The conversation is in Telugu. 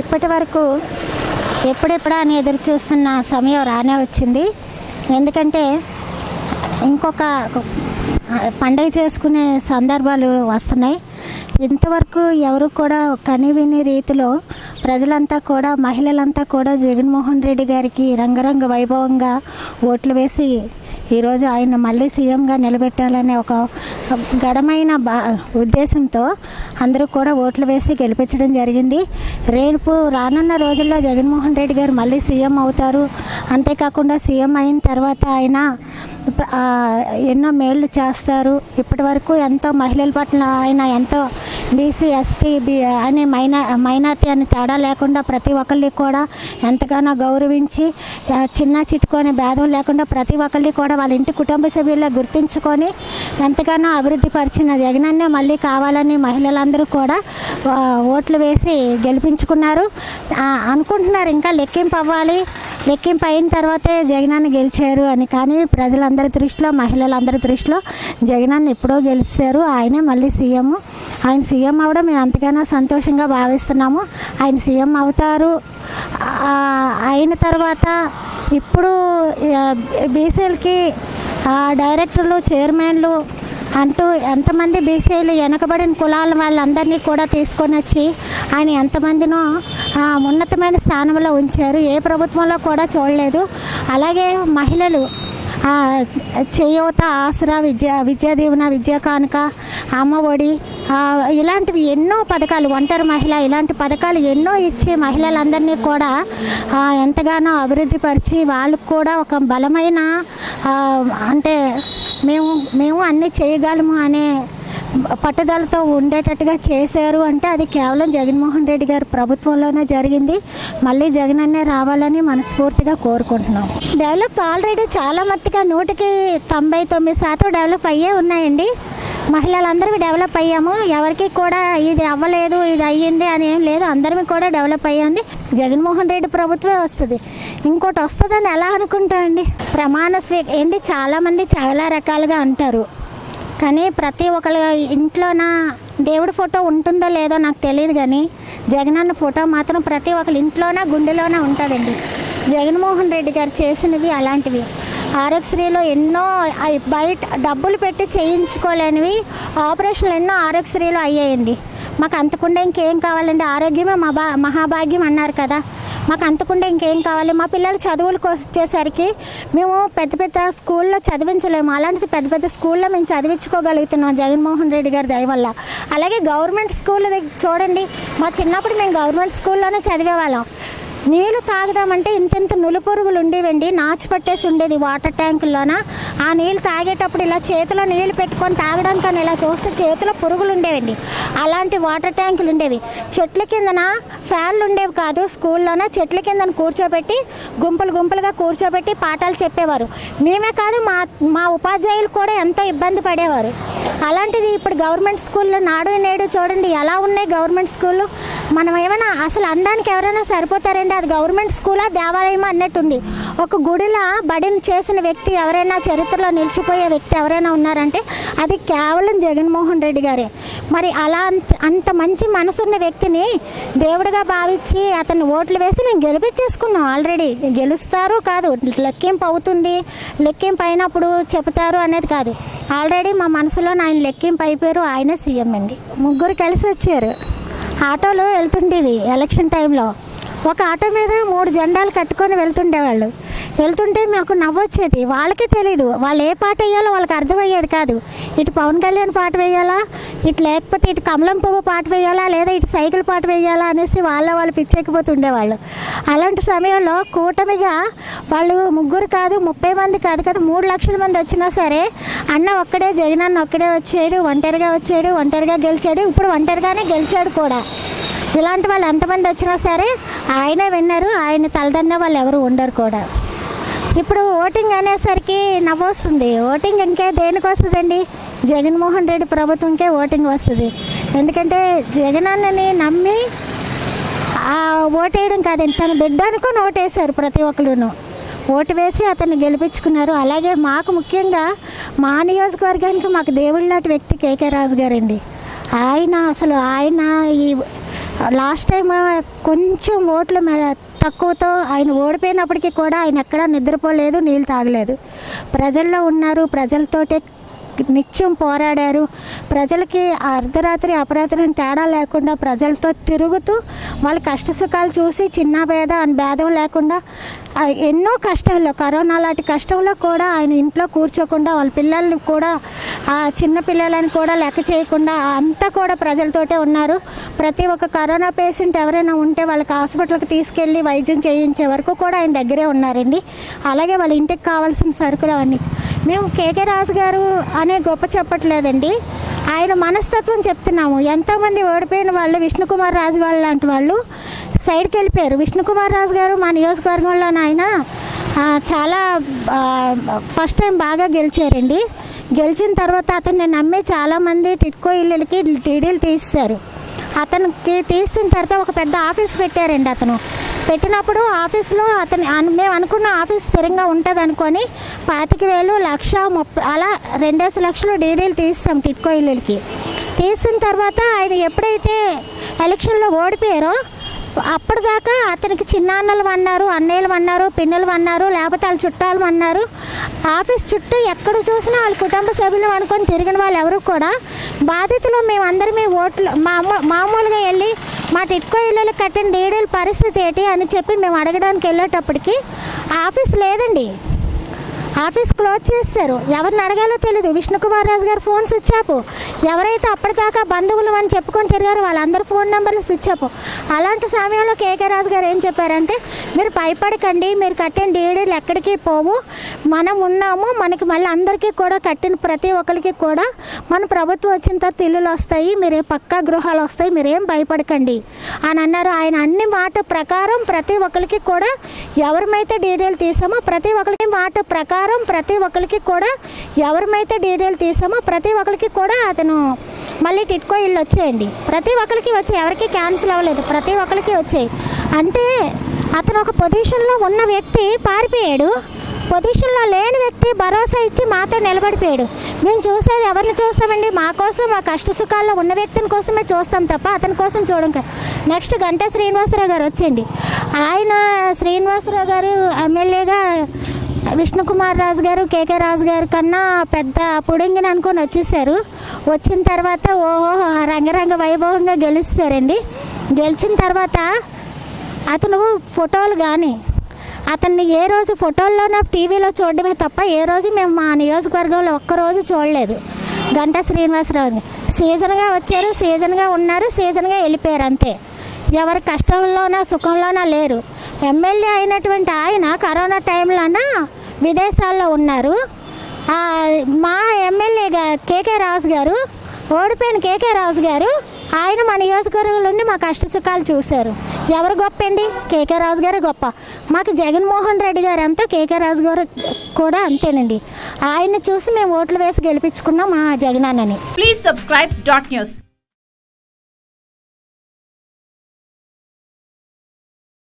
ఇప్పటి వరకు ఎప్పుడెప్పుడా అని ఎదురు చూస్తున్న సమయం రానే వచ్చింది. ఎందుకంటే ఇంకొక పండగ చేసుకునే సందర్భాలు వస్తున్నాయి. ఇంతవరకు ఎవరు కూడా కనివిని రీతిలో ప్రజలంతా కూడా మహిళలంతా కూడా జగన్మోహన్ రెడ్డి గారికి రంగరంగ వైభవంగా ఓట్లు వేసి ఈరోజు ఆయన మళ్ళీ సీఎంగా నిలబెట్టాలనే ఒక గడమైన బా ఉద్దేశంతో అందరూ కూడా ఓట్లు వేసి గెలిపించడం జరిగింది. రేపు రానున్న రోజుల్లో జగన్మోహన్ రెడ్డి గారు మళ్ళీ సీఎం అవుతారు. అంతేకాకుండా సీఎం అయిన తర్వాత ఆయన ఎన్నో మేళ్ళు చేస్తారు. ఇప్పటి వరకు ఎంతో మహిళల పట్ల ఆయన ఎంతో బీసీ ఎస్టీ బి అనే మైనా మైనార్టీ అని తేడా లేకుండా ప్రతి ఒక్కరిని కూడా ఎంతగానో గౌరవించి చిన్న చిట్టుకొని భేదం లేకుండా ప్రతి ఒక్కరిని కూడా వాళ్ళ ఇంటి కుటుంబ సభ్యుల్లో గుర్తుంచుకొని ఎంతగానో అభివృద్ధి పరిచిన జగనన్నే మళ్ళీ కావాలని మహిళలందరూ కూడా ఓట్లు వేసి గెలిపించుకున్నారు. అనుకుంటున్నారు ఇంకా లెక్కింపు అవ్వాలి. లెక్కింపు అయిన తర్వాతే జగనాన్ని గెలిచారు అని. కానీ ప్రజలందరి దృష్టిలో మహిళలందరి దృష్టిలో జగనాన్ని ఎప్పుడో గెలిచారు. ఆయనే మళ్ళీ సీఎం. ఆయన సీఎం అవ్వడం మేము ఎంతగానో సంతోషంగా భావిస్తున్నాము. ఆయన సీఎం అవుతారు. అయిన తర్వాత ఇప్పుడు బీసీలకి డైరెక్టర్లు చైర్మన్లు అంటూ ఎంతమంది బీసీలు వెనకబడిన కులాల వాళ్ళందరినీ కూడా తీసుకొని వచ్చి ఆయన ఎంతమందినో ఉన్నతమైన స్థానంలో ఉంచారు. ఏ ప్రభుత్వంలో కూడా చూడలేదు. అలాగే మహిళలు చేయూత ఆసరా విద్యా విద్యా దీవెన విద్యా కానుక అమ్మ ఒడి ఇలాంటివి ఎన్నో పథకాలు ఒంటరి మహిళ ఇలాంటి పథకాలు ఎన్నో ఇచ్చి మహిళలందరినీ కూడా ఎంతగానో అభివృద్ధి పరిచి వాళ్ళకు కూడా ఒక బలమైన అంటే మేము మేము అన్నీ చేయగలము అనే పట్టుదలతో ఉండేటట్టుగా చేశారు అంటే అది కేవలం జగన్మోహన్ రెడ్డి గారి ప్రభుత్వంలోనే జరిగింది. మళ్ళీ జగన్ అన్నే రావాలని మనస్ఫూర్తిగా కోరుకుంటున్నాం. డెవలప్ ఆల్రెడీ చాలా మట్టుగా నూటికి తొంభై తొమ్మిది శాతం డెవలప్ అయ్యే ఉన్నాయండి. మహిళలందరూ డెవలప్ అయ్యాము. ఎవరికి కూడా ఇది అవ్వలేదు ఇది అయ్యింది అని ఏం లేదు. అందరం కూడా డెవలప్ అయ్యింది జగన్మోహన్ రెడ్డి ప్రభుత్వమే వస్తుంది. ఇంకోటి వస్తుందని ఎలా అనుకుంటామండి ప్రమాణ స్వీ ఏంటి? చాలామంది చాలా రకాలుగా అంటారు. కానీ ప్రతి ఒక్కరి ఇంట్లోన దేవుడి ఫోటో ఉంటుందో లేదో నాకు తెలియదు కానీ జగనన్న ఫోటో మాత్రం ప్రతి ఒక్కరి ఇంట్లోన గుండెలోనే ఉంటుందండి. జగన్మోహన్ రెడ్డి గారు చేసినవి అలాంటివి. ఆరోగ్యశ్రీలో ఎన్నో బయట డబ్బులు పెట్టి చేయించుకోలేనివి ఆపరేషన్లు ఎన్నో ఆరోగ్యశ్రీలో అయ్యాయండి. మాకు అంతకుండా ఇంకేం కావాలండి? ఆరోగ్యమే మా మహాభాగ్యం అన్నారు కదా. మాకు అంతకుండా ఇంకేం కావాలి? మా పిల్లలు చదువులకు వచ్చేసరికి మేము పెద్ద పెద్ద స్కూల్లో చదివించలేము. అలాంటిది పెద్ద పెద్ద స్కూల్లో మేము చదివించుకోగలుగుతున్నాం జగన్మోహన్ రెడ్డి గారి దయ వల్ల. అలాగే గవర్నమెంట్ స్కూల్ దగ్గర చూడండి మా చిన్నప్పుడు మేము గవర్నమెంట్ స్కూల్లోనే చదివేవాళ్ళం. నీళ్ళు తాగుదామంటే ఇంతింత నులుపురుగులు ఉండేవండి. నాచు పట్టేసి ఉండేది వాటర్ ట్యాంకుల్లోన ఆ నీళ్ళు తాగేటప్పుడు ఇలా చేతిలో నీళ్ళు పెట్టుకొని తాగడానికని ఇలా చూస్తే చేతిలో పురుగులు ఉండేవండి. అలాంటి వాటర్ ట్యాంకులు ఉండేవి. చెట్ల కిందన ఫ్యాన్లు ఉండేవి కాదు. స్కూల్లోన చెట్ల కిందన కూర్చోబెట్టి గుంపులు గుంపులుగా కూర్చోబెట్టి పాఠాలు చెప్పేవారు. మేమే కాదు మా మా ఉపాధ్యాయులు కూడా ఎంతో ఇబ్బంది పడేవారు. అలాంటిది ఇప్పుడు గవర్నమెంట్ స్కూల్లో నాడు నేడు చూడండి ఎలా ఉన్నాయి గవర్నమెంట్ స్కూళ్ళు. మనం ఏమైనా అసలు అనడానికి ఎవరైనా సరిపోతారండి అది గవర్నమెంట్ స్కూలా దేవాలయం అన్నట్టుంది. ఒక గుడిలా బడిని చేసిన వ్యక్తి ఎవరైనా చరిత్రలో నిలిచిపోయే వ్యక్తి ఎవరైనా ఉన్నారంటే అది కేవలం జగన్మోహన్ రెడ్డి గారే. మరి అలా అంత అంత మంచి మనసున్న వ్యక్తిని దేవుడిగా భావించి అతన్ని ఓట్లు వేసి మేము గెలిపించేసుకున్నాం ఆల్రెడీ. గెలుస్తారు కాదు లెక్కింపు అవుతుంది. లెక్కింపు అయినప్పుడు చెబుతారు అనేది కాదు. ఆల్రెడీ మా మనసులో ఆయన లెక్కింపు అయిపోయారు ఆయనే సీఎం అండి. ముగ్గురు కలిసి వచ్చారు. ఆటోలో వెళ్తుండేవి ఎలక్షన్ టైంలో. ఒక ఆటో మీద మూడు జెండాలు కట్టుకొని వెళ్తుండేవాళ్ళు. వెళ్తుంటే మాకు నవ్వొచ్చేది. వాళ్ళకే తెలీదు. వాళ్ళు ఏ పాట వేయాలో వాళ్ళకి అర్థమయ్యేది కాదు. ఇటు పవన్ కళ్యాణ్ పాట వేయాలా? ఇటు లేకపోతే ఇటు కమలం పువ్వు పాట వేయాలా? లేదా ఇటు సైకిల్ పాట వేయాలా? అనేసి వాళ్ళ వాళ్ళు పిచ్చెక్కిపోతుండేవాళ్ళు. అలాంటి సమయంలో కూటమిగా వాళ్ళు ముగ్గురు కాదు ముప్పై మంది కాదు కదా మూడు లక్షల మంది వచ్చినా సరే అన్న ఒక్కడే జగనన్న ఒక్కడే వచ్చాడు ఒంటరిగా వచ్చాడు ఒంటరిగా గెలిచాడు. ఇప్పుడు ఒంటరిగానే గెలిచాడు కూడా. ఇలాంటి వాళ్ళు ఎంతమంది వచ్చినా సరే ఆయనే విన్నారు ఆయన తలదన్న వాళ్ళు ఎవరు ఉండరు కూడా. ఇప్పుడు ఓటింగ్ అనేసరికి నవ్వొస్తుంది. ఓటింగ్ ఇంకే దేనికి వస్తుందండి? జగన్మోహన్ రెడ్డి ప్రభుత్వంకే ఓటింగ్ వస్తుంది. ఎందుకంటే జగనన్నని నమ్మి ఓటేయడం కాదండి. తన బిడ్డ అనుకుని ఓటేశారు ప్రతి ఒక్కరును ఓటు వేసి అతన్ని గెలిపించుకున్నారు. అలాగే మాకు ముఖ్యంగా మా నియోజకవర్గానికి మాకు దేవుళ్ళ లాంటి వ్యక్తి కేకే రాజు గారండి ఆయన అసలు ఆయన ఈ లాస్ట్ టైం కొంచెం ఓట్ల తక్కువతో ఆయన ఓడిపోయినప్పటికీ కూడా ఆయన ఎక్కడా నిద్రపోలేదు నీళ్ళు తాగలేదు. ప్రజల్లో ఉన్నారు ప్రజలతోటే నిత్యం పోరాడారు. ప్రజలకి అర్ధరాత్రి అపరాత్రి తేడా లేకుండా ప్రజలతో తిరుగుతూ వాళ్ళ కష్ట సుఖాలు చూసి చిన్న భేద అని భేదం లేకుండా ఎన్నో కష్టాల్లో కరోనా లాంటి కష్టంలో కూడా ఆయన ఇంట్లో కూర్చోకుండా వాళ్ళ పిల్లల్ని కూడా ఆ చిన్న పిల్లలని కూడా లెక్క చేయకుండా అంతా కూడా ప్రజలతోటే ఉన్నారు. ప్రతి ఒక్క కరోనా పేషెంట్ ఎవరైనా ఉంటే వాళ్ళకి హాస్పిటల్కి తీసుకెళ్ళి వైద్యం చేయించే వరకు కూడా ఆయన దగ్గరే ఉన్నారండి. అలాగే వాళ్ళ ఇంటికి కావాల్సిన సరుకులు అవన్నీ మేము కేకే రాజు గారు అనే గొప్ప చెప్పట్లేదండి. ఆయన మనస్తత్వం చెప్తున్నాము. ఎంతోమంది ఓడిపోయిన వాళ్ళు విష్ణుకుమార్ రాజు వాళ్ళు లాంటి వాళ్ళు సైడ్కి వెళ్ళిపోయారు విష్ణుకుమార్ రాజు గారు మా నియోజకవర్గంలో ఆయన చాలా ఫస్ట్ టైం బాగా గెలిచారండి. గెలిచిన తర్వాత అతన్ని నమ్మి చాలామంది టిట్కో ఇళ్ళకి డీడీలు తీస్తారు అతనికి తీసిన తర్వాత ఒక పెద్ద ఆఫీస్ పెట్టారండి అతను. పెట్టినప్పుడు ఆఫీస్లో అతని మేము అనుకున్న ఆఫీస్ స్థిరంగా ఉంటుంది అనుకొని పాతిక వేలు లక్ష ముప్పై అలా రెండేసి లక్షలు డీడీలు తీస్తాం టిట్కో ఇళ్ళకి తీసిన తర్వాత ఆయన ఎప్పుడైతే ఎలక్షన్లో ఓడిపోయారో అప్పటిదాకా అతనికి చిన్నాన్నలు అన్నారు అన్నయ్యలు అన్నారు పిన్నలు అన్నారు లేకపోతే వాళ్ళ చుట్టాలు అన్నారు. ఆఫీస్ చుట్టూ ఎక్కడ చూసినా వాళ్ళ కుటుంబ సభ్యులు అనుకొని తిరిగిన వాళ్ళు ఎవరు కూడా బాధితులు మేమందరమే ఓట్లు మామూలుగా వెళ్ళి మా టిట్కో ఇళ్ళు కట్టిన డీడీల పరిస్థితి ఏంటి అని చెప్పి మేము అడగడానికి వెళ్ళేటప్పటికి ఆఫీస్ లేదండి. ఆఫీస్ క్లోజ్ చేస్తారు. ఎవరిని అడగాలో తెలియదు విష్ణుకుమార్ రాజు గారు ఫోన్ స్విచ్ ఆఫ్. ఎవరైతే అప్పటిదాకా బంధువులు అని చెప్పుకొని తిరిగారో వాళ్ళందరూ ఫోన్ నెంబర్లు స్విచ్ ఆఫ్. అలాంటి సమయంలో కేకే రాజు గారు ఏం చెప్పారంటే మీరు భయపడకండి. మీరు కట్టిన డీడీలు ఎక్కడికి పోవు. మనం ఉన్నాము. మనకి మళ్ళీ అందరికీ కూడా కట్టిన ప్రతి ఒక్కరికి కూడా మన ప్రభుత్వం వచ్చిన తర్వాత ఇల్లులు వస్తాయి. మీరు పక్కా గృహాలు వస్తాయి. మీరేం భయపడకండి. అని అన్నారు. ఆయన అన్ని మాట ప్రకారం ప్రతి ఒక్కరికి కూడా ఎవరిమైతే డీడీలు తీసామో ప్రతి ఒక్కరికి మాట ప్రకారం ప్రతి ఒక్కరికి కూడా ఎవరిమైతే డీటెయిల్ తీసామో ప్రతి ఒక్కరికి కూడా అతను మళ్ళీ టిట్కో ఇల్లు వచ్చేయండి. ప్రతి ఒక్కరికి వచ్చాయి ఎవరికి క్యాన్సిల్ అవ్వలేదు. ప్రతి ఒక్కరికి వచ్చాయి అంటే అతను ఒక పొజిషన్లో ఉన్న వ్యక్తి పారిపోయాడు. పొజిషన్లో లేని వ్యక్తి భరోసా ఇచ్చి మాతో నిలబడిపోయాడు. మేము చూసేది ఎవరిని చూస్తామండి? మా కోసం మా కష్ట సుఖాల్లో ఉన్న వ్యక్తిని కోసమే చూస్తాం తప్ప అతని కోసం చూడం నెక్స్ట్ గంటా శ్రీనివాసరావు గారు వచ్చండి ఆయన శ్రీనివాసరావు గారు ఎమ్మెల్యేగా విష్ణుకుమార్ రాజు గారు కేకే రాజు గారు కన్నా పెద్ద పొడింగిని అనుకొని వచ్చేసారు. వచ్చిన తర్వాత ఓహో రంగరంగ వైభవంగా గెలుస్తారండి. గెలిచిన తర్వాత అతను ఫోటోలు కానీ అతన్ని ఏ రోజు ఫోటోల్లోనో టీవీలో చూడడమే తప్ప ఏ రోజు మేము మా నియోజకవర్గంలో ఒక్కరోజు చూడలేదు. గంటా శ్రీనివాసరావుని సీజన్గా వచ్చారు సీజన్గా ఉన్నారు సీజన్గా వెళ్ళిపోయారు అంతే. ఎవరి కష్టంలోనా సుఖంలోనా లేరు. ఎమ్మెల్యే అయినటువంటి ఆయన కరోనా టైంలోన విదేశాల్లో ఉన్నారు. మా ఎమ్మెల్యే కేకే రాజు గారు ఓడిపోయిన కేకే రాజు గారు ఆయన మా నియోజకవర్గంలో నుండి మా కష్ట సుఖాలు చూశారు. ఎవరు గొప్ప అండి కేకే రాజు గారు గొప్ప. మాకు జగన్మోహన్ రెడ్డి గారు అంతా కేకే రాజు గారు కూడా అంతేనండి. ఆయన చూసి మేము ఓట్లు వేసి గెలిపించుకున్నాం మా జగనాన్నని. Please subscribe dot news